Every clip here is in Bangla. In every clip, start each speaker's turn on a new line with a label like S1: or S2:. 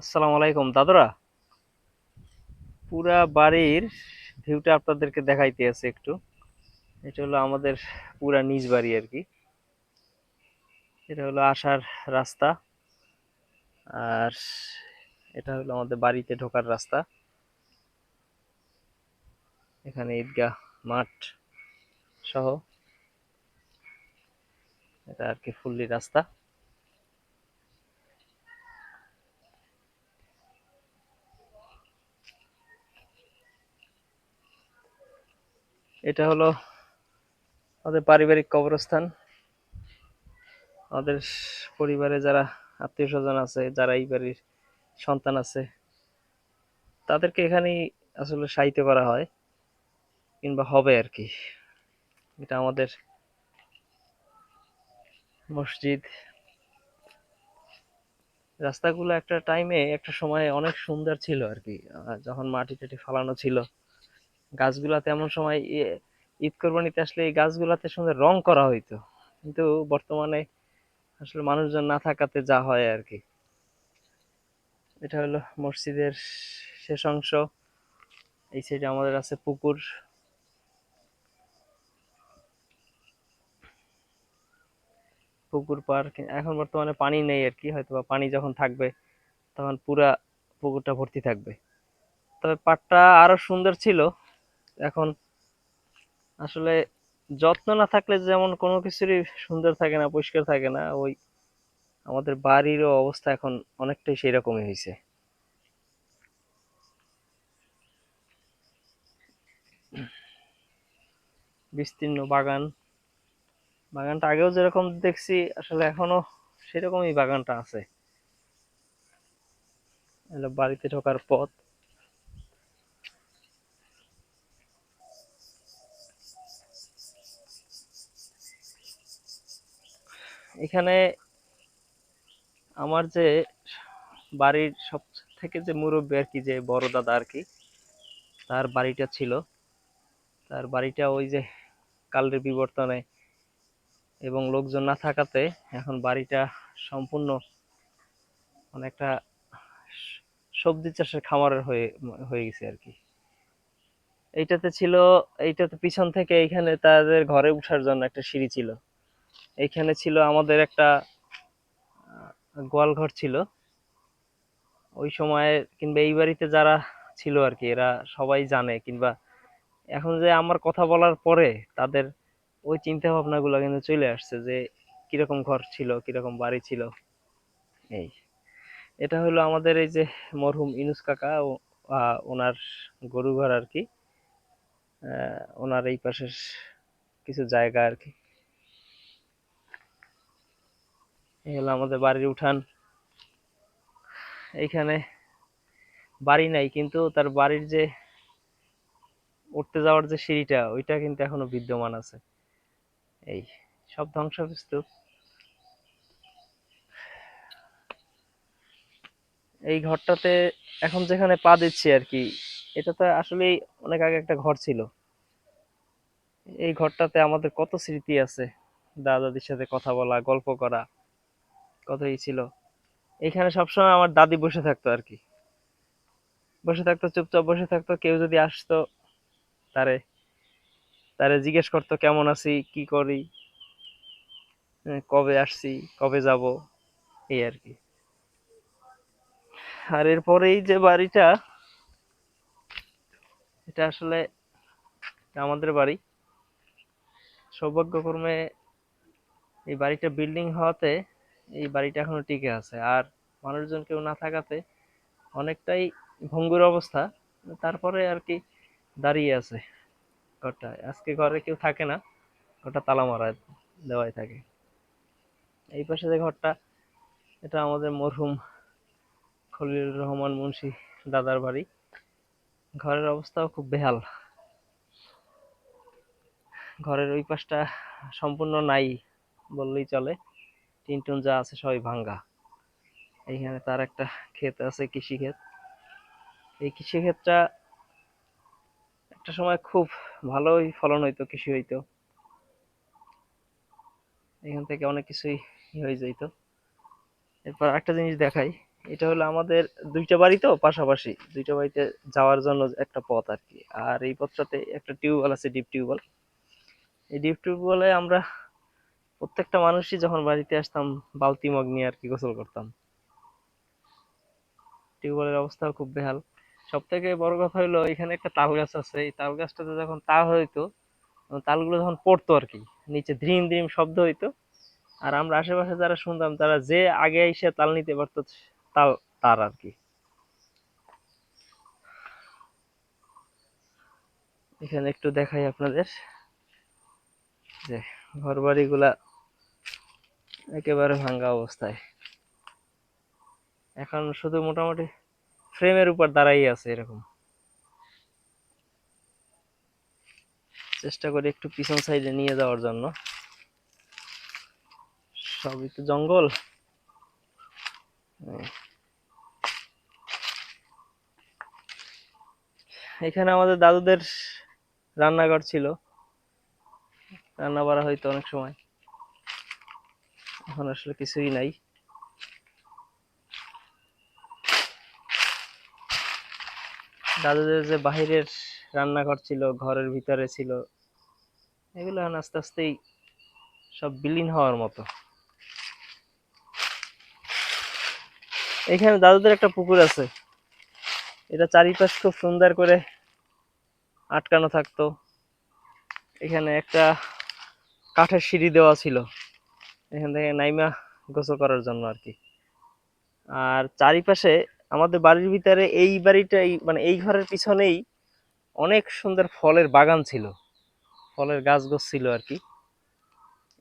S1: আসসালামু আলাইকুম, দাদুরা। পুরা বাড়ির ভিউটা আপনাদেরকে দেখাইতে আছে একটু। এটা হলো আমাদের পুরা নিজ বাড়ি আর কি। এটা হলো আসার রাস্তা। আর এটা হলো আমাদের বাড়িতে ঢোকার রাস্তা। এখানে ঈদগাহ, মাঠ সহ। এটা আর কি ফুল্লি রাস্তা। এটা হলো আমাদের পারিবারিক কবরস্থান। আমাদের পরিবারে যারা আত্মীয় স্বজন আছে, যারা এই বাড়ির সন্তান আছে, তাদেরকে এখানেই আসলে সাহিত্য করা হয় কিংবা হবে আর কি। এটা আমাদের মসজিদ। রাস্তাগুলো একটা টাইমে একটা সময় অনেক সুন্দর ছিল আর কি। যখন মাটি টাটি ফালানো ছিল গাছগুলা তেমন সময় ই- ঈদ কোরবানিতে আসলে এই গাছগুলাতে সুন্দর রং করা হইতো। কিন্তু বর্তমানে আসলে মানুষজন না থাকাতে যা হয় আর কি এটা হলো মসজিদের শেষ অংশ। এই সাইডে আমাদের আছে পুকুর। পুকুর পার এখন বর্তমানে পানি নেই আর কি হয়তো পানি যখন থাকবে, তখন পুরা পুকুরটা ভর্তি থাকবে। তবে পাড়টা আরও সুন্দর ছিল এখন আসলে যত্ন না থাকলে যেমন কোনো কিছুরই সুন্দর থাকে না, পরিষ্কার থাকে না, ওই আমাদের বাড়িরও অবস্থা এখন অনেকটাই সেই রকমই হয়েছে বিস্তীর্ণ বাগান। বাগানটা আগেও যেরকম দেখছি, আসলে এখনও সেরকমই বাগানটা আছে। বাড়িতে ঢোকার পথ। এখানে আমার যে বাড়ির সব থেকে যে মুরব্বী আর কি, যে বড় দাদা আর কি, তার বাড়িটা ছিল। তার বাড়িটা ওই যে কালের বিবর্তনে এবং লোকজন না থাকাতে এখন বাড়িটা সম্পূর্ণ অনেকটা সবজি চাষের খামারের হয়ে হয়ে গেছে আর কি। এইটাতে ছিল, এইটাতে পিছন থেকে এইখানে তাদের ঘরে উঠার জন্য একটা সিঁড়ি ছিল। এইখানে ছিল আমাদের একটা গোয়ালঘর ছিল। ওই সময় কিংবা এই বাড়িতে যারা ছিল আর কি এরা সবাই জানে কিংবা এখন যে আমার কথা বলার পরে তাদের ওই চিন্তা ভাবনাগুলো কিন্তু চলে আসছে যে কীরকম ঘর ছিল, কীরকম বাড়ি ছিল। এই, এটা হলো আমাদের এই যে মরহুম ইনুস কাকা ওনার গরু ঘর আর কি ওনার এই পাশের কিছু জায়গা আর কি এই হলো আমাদের বাড়ির উঠান। এইখানে বাড়ি নাই, কিন্তু তার বাড়ির যে উঠতে যাওয়ার যে সিঁড়িটা, ওইটা কিন্তু এখনও বিদ্যমান আছে। এই সব ধ্বংসস্তূপ এই ঘরটাতে এখন যেখানে পা দিচ্ছি আর কি এটা তো আসলেই অনেক আগে একটা ঘর ছিল। এই ঘরটাতে আমাদের কত স্মৃতি আছে? দাদা দাদির সাথে কথা বলা, গল্প করা কতই ছিল। এখানে সবসময় আমার দাদি বসে থাকতো আর কি। বসে থাকতো, চুপচাপ বসে থাকতো, কেউ যদি আসতো, তারে তারে জিজ্ঞেস করতো, কেমন আছি? কি করি? কবে আসছি? কবে যাব? এই আর কি। আর এরপরেই যে বাড়িটা, এটা আসলে আমাদের বাড়ি। সৌভাগ্যক্রমে এই বাড়িটা বিল্ডিং হওয়াতে এই বাড়িটা এখনও টিকে আছে। আর মানুষজন কেউ না থাকাতে অনেকটাই ভঙ্গুর অবস্থা। তারপরে আর কি দাঁড়িয়ে আছে ঘরটা। আজকে ঘরে কেউ থাকে না ঘরটা তালা মারা দেওয়াই থাকে। এই পাশে যে ঘরটা, এটা আমাদের মরহুম খলিলুর রহমান মুন্সি দাদার বাড়ি। ঘরের অবস্থাও খুব বেহাল। ঘরের ওই পাশটা সম্পূর্ণ নাই বললেই চলে। টিন টুন যা আছে সবই ভাঙ্গা। এইখানে তার একটা ক্ষেত আছে, কৃষি ক্ষেত। এই কৃষি ক্ষেতটা একটা সময় খুব ভালোই ফলন হইতো, কৃষি হইতো। এখান থেকে অনেক কিছুই হয়ে যাইতো। এরপর একটা জিনিস দেখাই, এটা হলো আমাদের দুইটা বাড়ি তো পাশাপাশি, দুইটা বাড়িতে যাওয়ার জন্য একটা পথ আর কি। আর এই পথটাতে একটা টিউবওয়েল আছে, ডিপ টিউবওয়েল। এই ডিপ টিউবওয়েলে আমরা প্রত্যেকটা মানুষই যখন বাড়িতে আসতাম, বালতি মগ নিয়ে আর কি গোসল করতাম। টিউবওয়েলের অবস্থাও খুব বেহাল। সব থেকে বড় কথা হলো এখানে একটা তাল গাছ আছে। এই তাল গাছটাতে যখন তাল হইতো তালগুলো যখন পড়তো আর কি নিচে ধ্রিম ধ্রিম শব্দ হইতো। আর আমরা আশেপাশে যারা শুনতাম, তারা যে আগে এসে তাল নিতে পারতো, তাল, তার আর কি এখানে একটু দেখাই আপনাদের যে ঘর বাড়িগুলা একেবারে ভাঙ্গা অবস্থায়। এখন শুধু মোটামুটি ফ্রেমের উপর দাঁড়াই আছে এরকম। চেষ্টা করি একটু পিছন সাইডে নিয়ে যাওয়ার জন্য। সবই তো জঙ্গল। এখানে আমাদের দাদুদের রান্নাঘর ছিল। রান্না বাড়া হইতো অনেক সময়। এখন আসলে কিছুই নাই। দাদুদের যে বাহিরের রান্নাঘর ছিল, ঘরের ভিতরে ছিল, এগুলো এখন আস্তে আস্তেই সব বিলীন হওয়ার মতো। এখানে দাদুদের একটা পুকুর আছে। এটা চারিপাশ খুব সুন্দর করে আটকানো থাকতো। এখানে একটা কাঠের সিঁড়ি দেওয়া ছিল। এখান থেকে নাইমা গোসল করার জন্য আর কি আর চারিপাশে আমাদের বাড়ির ভিতরে এই বাড়িটাই মানে এই ঘরের পিছনেই অনেক সুন্দর ফলের বাগান ছিল। ফলের গাছ গোছ ছিল আর কি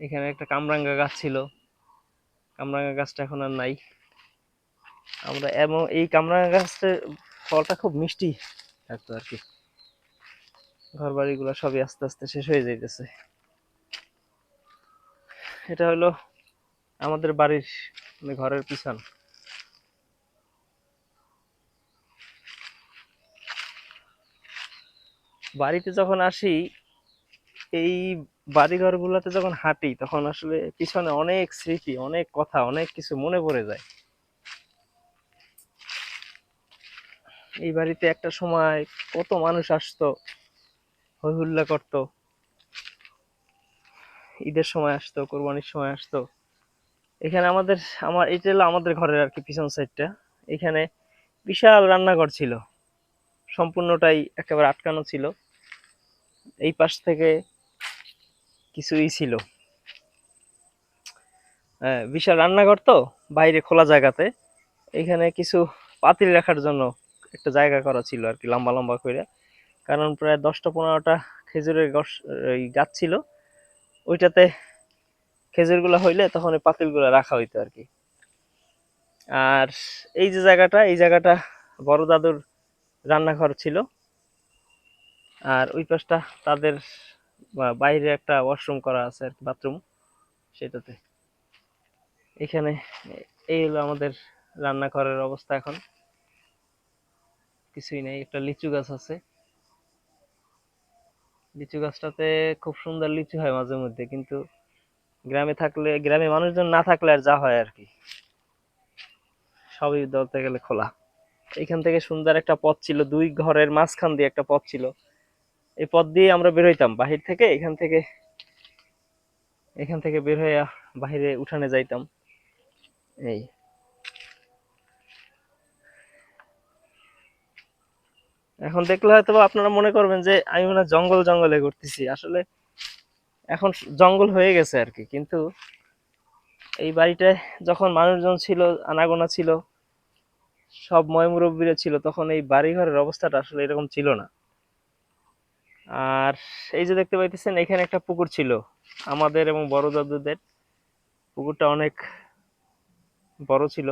S1: এখানে একটা কামরাঙ্গা গাছ ছিল। কামরাঙ্গা গাছটা এখন আর নাই। আমরা এবং এই কামরাঙ্গা গাছের ফলটা খুব মিষ্টি থাকতো আর কি ঘর বাড়িগুলো সবই আস্তে আস্তে শেষ হয়ে যাইতেছে। এটা হলো আমাদের বাড়ির মানে ঘরের পিছন। বাড়িতে যখন আসি, এই বাড়িঘরগুলোতে যখন হাঁটি, তখন আসলে পিছনে অনেক স্মৃতি, অনেক কথা, অনেক কিছু মনে পড়ে যায়। এই বাড়িতে একটা সময় কত মানুষ আসতো, হই হুল্লা করতো। ঈদের সময় আসতো কোরবানির সময় আসতো। এখানে আমাদের আমার এটা হলো আমাদের ঘরের আর কি পিছন সাইডটা এখানে বিশাল রান্নাঘর ছিল। সম্পূর্ণটাই একেবারে আটকানো ছিল। এই পাশ থেকে কিছুই ছিল। হ্যাঁ, বিশাল রান্নাঘর তো বাইরে খোলা জায়গাতে। এখানে কিছু পাতিল রাখার জন্য একটা জায়গা করা ছিল আর কি লম্বা লম্বা করে কারণ প্রায় দশটা পনেরোটা খেজুরের গছ গাছ ছিল। ওইটাতে খেজুরগুলো হইলে তখন ওই পাতিলগুলো রাখা হইতো আর কি। আর এই যে জায়গাটা, এই জায়গাটা বড় দাদুর রান্নাঘর ছিল। আর ওই পাশটা তাদের বাইরে একটা ওয়াশরুম করা আছে আর বাথরুম সেটাতে। এখানে এই হলো আমাদের রান্নাঘরের অবস্থা এখন। কিছুই নেই, একটা লিচু গাছ আছে। লিচু গাছটাতে খুব সুন্দর লিচু হয় মাঝে মধ্যে, কিন্তু গ্রামে থাকলে গ্রামে মানুষজন না থাকলে আর যা হয় আর কি। সবই ধরতে গেলে খোলা। এখান থেকে সুন্দর একটা পথ ছিল, দুই ঘরের মাঝখান দিয়ে একটা পথ ছিল। এই পথ দিয়ে আমরা বের হইতাম বাহির থেকে, এখান থেকে এখান থেকে বের হয়ে বাহিরে উঠানে যাইতাম। এই। এখন দেখলে হয়তো আপনারা মনে করবেন যে আমি মনে জঙ্গল জঙ্গলে ঘুরতেছি। আসলে এখন জঙ্গল হয়ে গেছে আর কি, কিন্তু এই বাড়িটায় যখন মানুষজন ছিল, আনাগোনা ছিল, সব ময়মুরব্বীরা ছিল, তখন এই বাড়িঘরের অবস্থাটা আসলে এরকম ছিল না। আর এই যে দেখতে পাইতেছেন, এখানে একটা পুকুর ছিল, আমাদের এবং বড় দাদুদের। পুকুরটা অনেক বড় ছিল।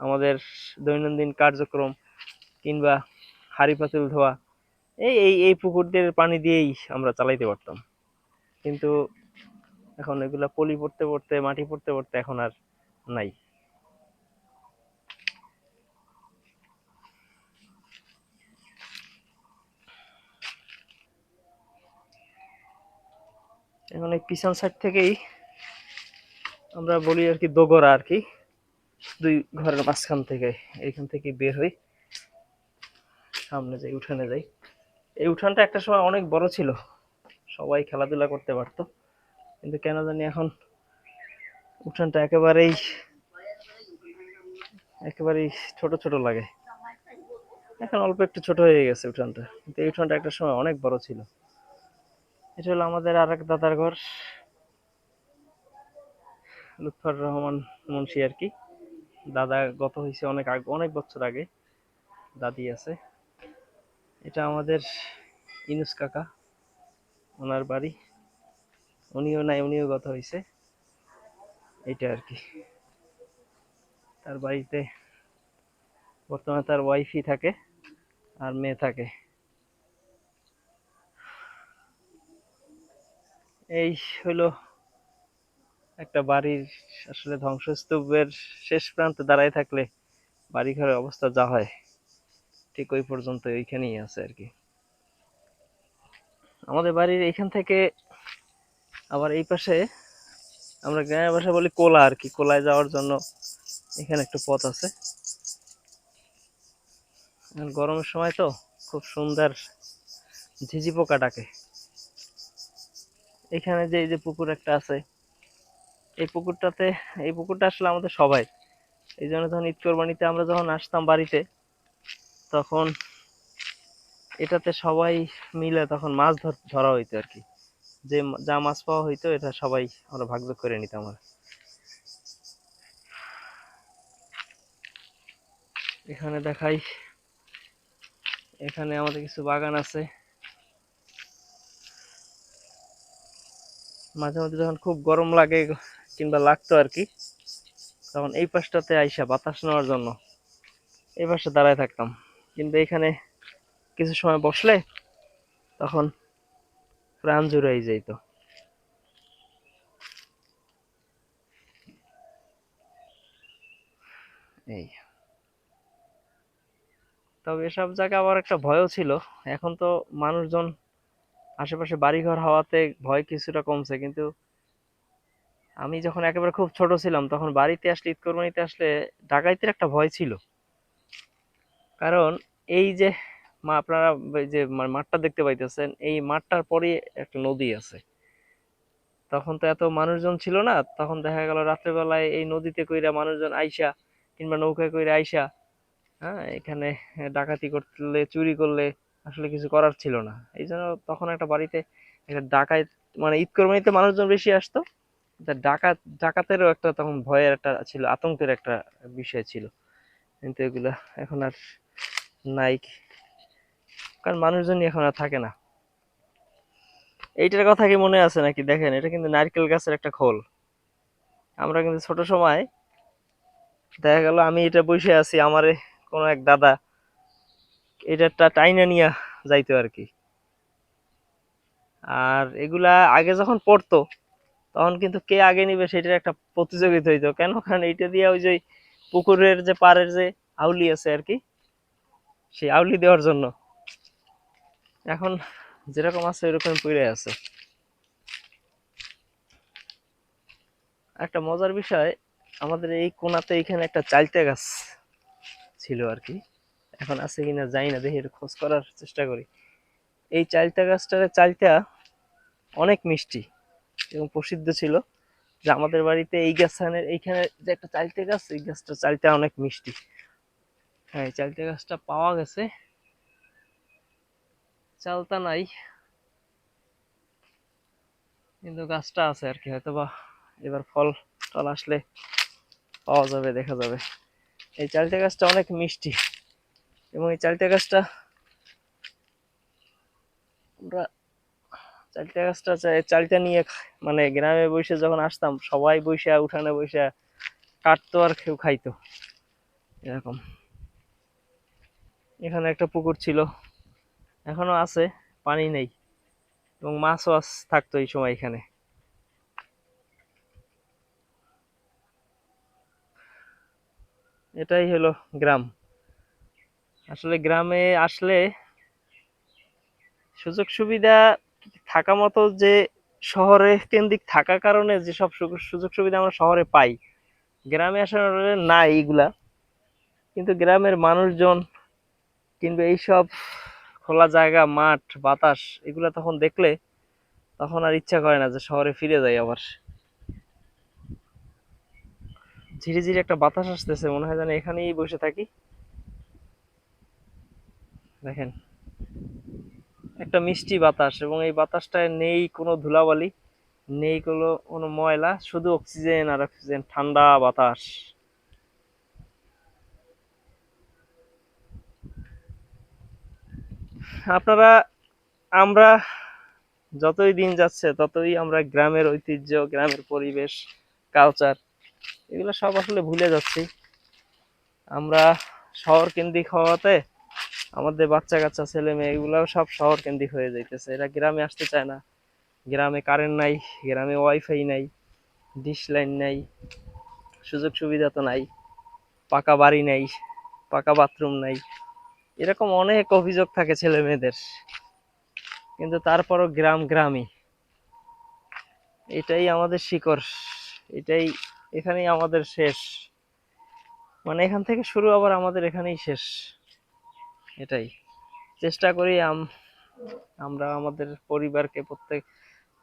S1: আমাদের দৈনন্দিন কার্যক্রম কিংবা হাঁড়ি পাতিল ধোয়া, এই এই এই পুকুরদের পানি দিয়েই আমরা চালাইতে পারতাম। কিন্তু এখন এগুলা পলি পড়তে পড়তে, মাটি পড়তে পড়তে এখন আর নাই। এখন এই পিছন সাইড থেকেই আমরা বলি আর কি, দোগরা আর কি, দুই ঘরের মাঝখান থেকে এইখান থেকে বের হই। সামনে যাই উঠানে যাই। এই উঠানটা একটা সময় অনেক বড় ছিল। সবাই খেলাধুলা করতে পারতো। কিন্তু কেন জানি এখন উঠানটা একেবারেই একেবারেই ছোট ছোট লাগে। এখন অল্প একটু ছোট হয়ে গেছে উঠানটা। কিন্তু এই উঠানটা একটা সময় অনেক বড় ছিল। এটা হলো আমাদের আর এক দাদার ঘর। লুৎফর রহমান মুন্সি আর কি। দাদা গত হয়েছে অনেক আগে, অনেক বছর আগে। দাদি আছে। এটা আমাদের ইনুস কাকা, ওনার বাড়ি। উনিও নাই, উনিও গত হয়েছে এটা আর কি। তার বাড়িতে বর্তমানে তার ওয়াইফই থাকে আর মেয়ে থাকে। এই হলো একটা বাড়ির আসলে ধ্বংসস্তূপের শেষ প্রান্তে দাঁড়ায় থাকলে বাড়ি ঘরের অবস্থা যা হয়। ঠিক ওই পর্যন্ত ওইখানেই আছে আর কি। আমাদের বাড়ির এইখান থেকে আবার এই পাশে আমরা গ্রামের ভাষা বলি কোলা আর কি, কোলায় যাওয়ার জন্য এখানে একটা পথ আছে। গরমের সময় তো খুব সুন্দর ঝিঝি পোকা ডাকে। এখানে যে, এই যে পুকুর একটা আছে, এই পুকুরটাতে, এই পুকুরটা আসলে আমাদের সবাই। এই জন্য তখন ঈদ কোরবানিতে আমরা যখন আসতাম বাড়িতে তখন এটাতে সবাই মিলে তখন মাছ ধর- ধরা হইতো আর কি। যে যা মাছ পাওয়া হইতো, এটা সবাই আমরা ভাগ ভাগ করে নিতাম আর। এখানে দেখাই, এখানে আমাদের কিছু বাগান আছে। মাঝে মাঝে যখন খুব গরম লাগে, কিংবা লাগতো আর কি, তখন এই পাশটাতে আইসা বাতাস নেওয়ার জন্য, এই পাশে দাঁড়ায় থাকতাম। এখানে কিছু সময় বসলে তখন প্রাণ জুড়াই যাইতো এই। তবে এসব জায়গা আবার একটা ভয়ও ছিল। এখন তো মানুষজন আশেপাশে বাড়িঘর হওয়াতে ভয় কিছুটা কমছে, কিন্তু আমি যখন একেবারে খুব ছোট ছিলাম, তখন বাড়িতে আসলে ঈদ কোরবানিতে আসলে ডাকাইতের একটা ভয় ছিল। কারণ এই যে মা, আপনারা যে মাঠটা দেখতে পাইতেছেন, এই মাঠটার পরে একটা নদী আছে। তখন তো এত মানুষজন ছিল না, তখন দেখা গেল রাত্রেবেলায় এই নদীতে কইরা মানুষজন আইসা কিংবা নৌকায় কইরা আইসা হ্যাঁ এখানে ডাকাতি করলে, চুরি করলে আসলে কিছু করার ছিল না। এই জন্য তখন একটা বাড়িতে একটা ডাকাত মানে ঈদ কোরবানিতে মানুষজন বেশি আসতো। ডাকাত, ডাকাতেরও একটা তখন ভয়ের একটা ছিল, আতঙ্কের একটা বিষয় ছিল। কিন্তু এগুলা এখন আর নাই কারণ মানুষজনই এখন আর থাকে না। এইটার কথা কি মনে আছে নাকি? দেখেন, এটা কিন্তু নারকেল গাছের একটা খোল। আমরা কিন্তু ছোট সময় দেখা গেল আমি এটা বসে আছি, আমারে কোনো এক দাদা এটা টাইনা নিয়ে যাইতো আর কি। আর এগুলা আগে যখন পড়তো, তখন কিন্তু কে আগে নিবে সেটার একটা প্রতিযোগিতা হইতো। কেন? কারণ এইটা দিয়ে ওই যে পুকুরের যে পাড়ের যে আউলি আছে আর কি সেই আউলি দেওয়ার জন্য। এখন যেরকম আছে, ওইরকম পড়ে আছে। একটা মজার বিষয়, আমাদের এই কোনাতে এখানে একটা চালতা গাছ ছিল আর কি। এখন আছে কিনা জানি না, দেখি খোঁজ করার চেষ্টা করি। এই চালতা গাছটার চালতা অনেক মিষ্টি এবং প্রসিদ্ধ ছিল। যে আমাদের বাড়িতে এই গাছখানের এইখানে যে একটা চালতা গাছ, এই গাছটা চালতা অনেক মিষ্টি। হ্যাঁ চালতা গাছটা পাওয়া গেছে। চালতা নাই। কিন্তু গাছটা আছে আর কি হয়তো বা এবার ফল টল আসলে পাওয়া যাবে, দেখা যাবে। এই চালতা গাছটা অনেক মিষ্টি এবং এই চালতা গাছটা আমরা চালতা গাছটা চা- চালতা নিয়ে মানে গ্রামে বসে যখন আসতাম, সবাই বসে উঠানে বসে কাটতো আর কেউ খাইতো, এরকম। এখানে একটা পুকুর ছিল। এখনও আছে, পানি নেই এবং মাছও থাকতো এই সময় এখানে। এটাই হলো গ্রাম। আসলে গ্রামে আসলে সুযোগ সুবিধা থাকা মতো যে শহরে কেন্দ্রিক থাকার কারণে যেসব সুযোগ সুবিধা আমরা শহরে পাই। গ্রামে আসলে নাই এগুলা। কিন্তু গ্রামের মানুষজন কিংবা এইসব খোলা জায়গা, মাঠ, বাতাস, এগুলো তখন দেখলে তখন আর ইচ্ছা করে না যে শহরে ফিরে যাই আবার। ধীরে ধীরে একটা বাতাস আসতেছে, মনে হয় যেন এখানেই বসে থাকি। দেখেন, একটা মিষ্টি বাতাস এবং এই বাতাসটায় নেই কোনো ধুলাবালি, নেই কোনো কোনো ময়লা, শুধু অক্সিজেন আর অক্সিজেন, ঠান্ডা বাতাস। আপনারা, আমরা যতই দিন যাচ্ছে, ততই আমরা গ্রামের ঐতিহ্য, গ্রামের পরিবেশ কালচার এগুলো সব আসলে ভুলে যাচ্ছি। আমরা শহর কেন্দ্রিক হওয়াতে আমাদের বাচ্চা কাচ্চা, ছেলে মেয়ে, এগুলাও সব শহর কেন্দ্রিক হয়ে যাইতেছে। এরা গ্রামে আসতে চায় না। গ্রামে কারেন্ট নাই, গ্রামে ওয়াইফাই নাই ডিশ লাইন নাই সুযোগ সুবিধা তো নাই, পাকা বাড়ি নাই, পাকা বাথরুম নাই। এরকম অনেক অভিযোগ থাকে ছেলে মেয়েদের। কিন্তু তারপরও গ্রাম গ্রামই। এটাই আমাদের শিকড়। এটাই এখানেই আমাদের শেষ। মানে এখান থেকে শুরু আবার আমাদের এখানেই শেষ। এটাই। চেষ্টা করি আম- আমরা আমাদের পরিবারকে, প্রত্যেক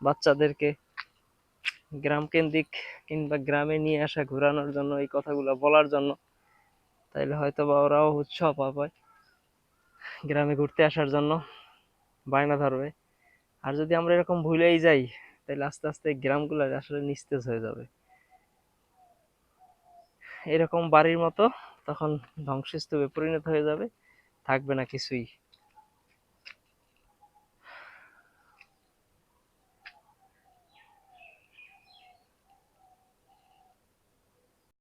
S1: বাচ্চাদেরকে গ্রাম কেন্দ্রিক কিংবা গ্রামে নিয়ে আসা, ঘোরানোর জন্য এই কথাগুলো বলার জন্য। তাইলে হয়তো বা ওরাও উৎসাহ পাবে গ্রামে ঘুরতে আসার জন্য বায়না ধরবে। আর যদি আমরা এরকম ভুলেই যাই, তাহলে আস্তে আস্তে গ্রামগুলো আসলে নিস্তেজ হয়ে যাবে। এরকম বাড়ির মতো তখন ধ্বংসস্তূপে পরিণত হয়ে যাবে, থাকবে না কিছুই।